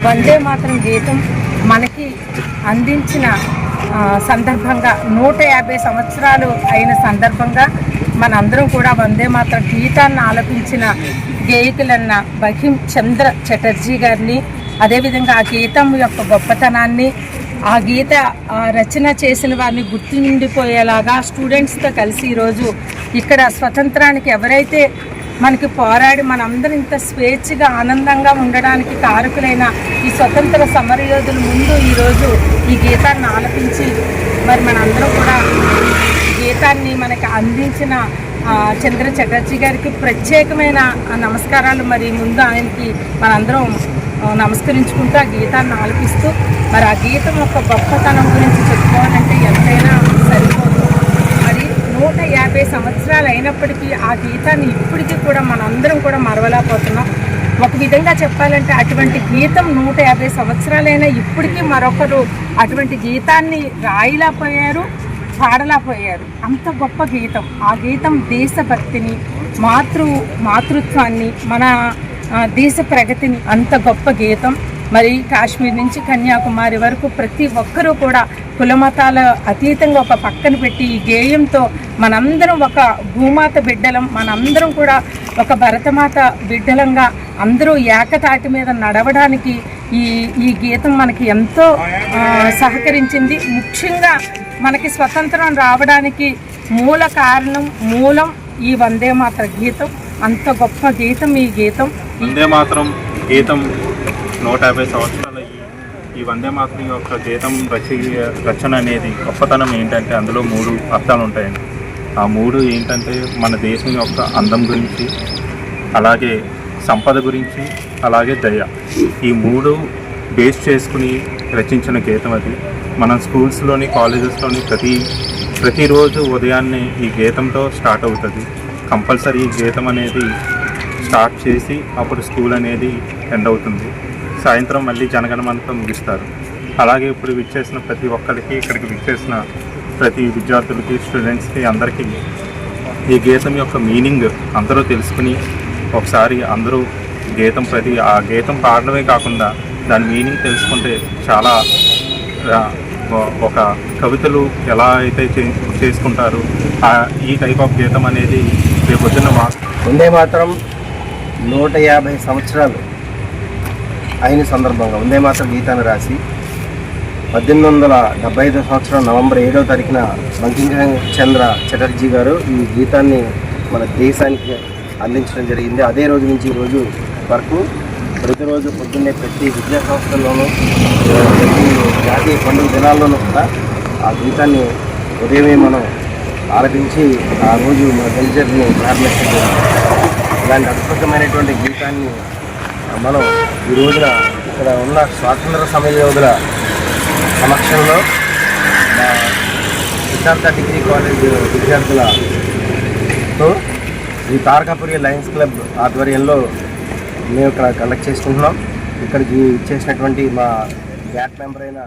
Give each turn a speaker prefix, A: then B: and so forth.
A: వందే మాత్రం గీతం మనకి అందించిన సందర్భంగా నూట యాభై సంవత్సరాలు అయిన సందర్భంగా మనందరం కూడా వందే మాత్రం గీతాన్ని ఆలపించిన గేయకులన్న బహిం చంద్ర చటర్జీ గారిని అదేవిధంగా ఆ గీతం యొక్క గొప్పతనాన్ని ఆ గీత ఆ రచన చేసిన వారిని గుర్తుండిపోయేలాగా స్టూడెంట్స్తో కలిసి ఈరోజు ఇక్కడ స్వతంత్రానికి ఎవరైతే మనకి పోరాడి మనందరం ఇంత స్వేచ్ఛగా ఆనందంగా ఉండడానికి కారకులైన ఈ స్వతంత్ర సమరయోధుల ముందు ఈరోజు ఈ గీతాన్ని ఆలపించి మరి మనందరం కూడా గీతాన్ని మనకి అందించిన చంద్ర చటర్జీ గారికి ప్రత్యేకమైన ఆ నమస్కారాలు. మరి ముందు ఆయనకి మనందరం నమస్కరించుకుంటూ ఆ గీతాన్ని ఆలపిస్తూ మరి ఆ గీతం యొక్క గొప్పతనం గురించి చెప్పుకోవాలంటే ఎంతైనా నూట యాభై సంవత్సరాలు అయినప్పటికీ ఆ గీతాన్ని ఇప్పటికీ కూడా మనందరం కూడా మరవలేకపోతున్నాం. ఒక విధంగా చెప్పాలంటే అటువంటి గీతం నూట యాభై సంవత్సరాలైనా ఇప్పటికీ మరొకరు అటువంటి గీతాన్ని రాయలేకపోయారు పాడలేకపోయారు. అంత గొప్ప గీతం. ఆ గీతం దేశభక్తిని మాతృ మాతృత్వాన్ని మన దేశ ప్రగతిని అంత గొప్ప గీతం. మరి కాశ్మీర్ నుంచి కన్యాకుమారి వరకు ప్రతి ఒక్కరూ కూడా కులమతాల అతీతంగా ఒక పక్కన పెట్టి ఈ గేయంతో మనందరం ఒక భూమాత బిడ్డలం మనందరం కూడా ఒక భరతమాత బిడ్డలంగా అందరూ ఏకతాటి మీద నడవడానికి ఈ ఈ గీతం మనకి ఎంతో సహకరించింది. ముఖ్యంగా మనకి స్వతంత్రం రావడానికి మూల కారణం మూలం ఈ వందే మాతర గీతం. అంత గొప్ప గీతం ఈ గీతం.
B: వందే మాత్రం గీతం నూట యాభై సంవత్సరాల ఈ ఈ వందే మాత్రం యొక్క గీతం రచ రచన అనేది గొప్పతనం ఏంటంటే అందులో మూడు అర్థాలు ఉంటాయండి. ఆ మూడు ఏంటంటే మన దేశం యొక్క అందం గురించి అలాగే సంపద గురించి అలాగే దయ. ఈ మూడు బేస్ చేసుకుని రచించిన గీతం అది. మనం స్కూల్స్లోని కాలేజెస్లోని ప్రతి ప్రతిరోజు ఉదయాన్నే ఈ గీతంతో స్టార్ట్ అవుతుంది. కంపల్సరీ ఈ గీతం అనేది స్టార్ట్ చేసి అప్పుడు స్కూల్ అనేది ఎండ్ అవుతుంది. సాయంత్రం మళ్ళీ జనగణమనతో ముగిస్తారు. అలాగే ఇప్పుడు విచ్చేసిన ప్రతి ఒక్కరికి ఇక్కడికి విచ్చేసిన ప్రతి విద్యార్థులకి స్టూడెంట్స్కి అందరికీ ఈ గీతం యొక్క మీనింగ్ అందరూ తెలుసుకుని ఒకసారి అందరూ గీతం ప్రతి ఆ గీతం పాడడమే కాకుండా దాని మీనింగ్ తెలుసుకుంటే చాలా ఒక కవితలు ఎలా అయితే చే- చేసుకుంటారు ఆ ఈ టైప్ ఆఫ్ గీతం అనేది రేపొద్దున మా
C: ఉండే మాత్రం నూట యాభై సంవత్సరాలు అయిన సందర్భంగా వందే మాత్రం గీతాన్ని రాసి పద్దెనిమిది వందల డెబ్బై ఐదో సంవత్సరం నవంబర్ ఏడో తారీఖున బంకింగ్ చంద్ర చటర్జీ గారు ఈ గీతాన్ని మన దేశానికి అందించడం జరిగింది. అదే రోజు నుంచి ఈ రోజు వరకు ప్రతిరోజు పొద్దున్నే ప్రతి విద్యా సంస్థల్లోనూ ప్రతి జాతీయ పండుగ దినాల్లోనూ కూడా ఆ గీతాన్ని ఉదయమే మనం ఆలపించి ఆ రోజు మన కల్చర్ని ప్రారంభించడం ఇలాంటి అద్భుతమైనటువంటి గీతాన్ని మనం ఈ రోజున ఇక్కడ ఉన్న స్వాతంత్ర సమయ యోధుల సమక్షంలో మా సిద్ధార్థ డిగ్రీ కాలేజ్ విద్యార్థులతో ఈ తారకాపురి లయన్స్ క్లబ్ ఆధ్వర్యంలో మేము ఇక్కడ కండక్ట్ చేసుకుంటున్నాం. ఇక్కడికి చేసినటువంటి మా బ్యాట్ మెంబర్ అయిన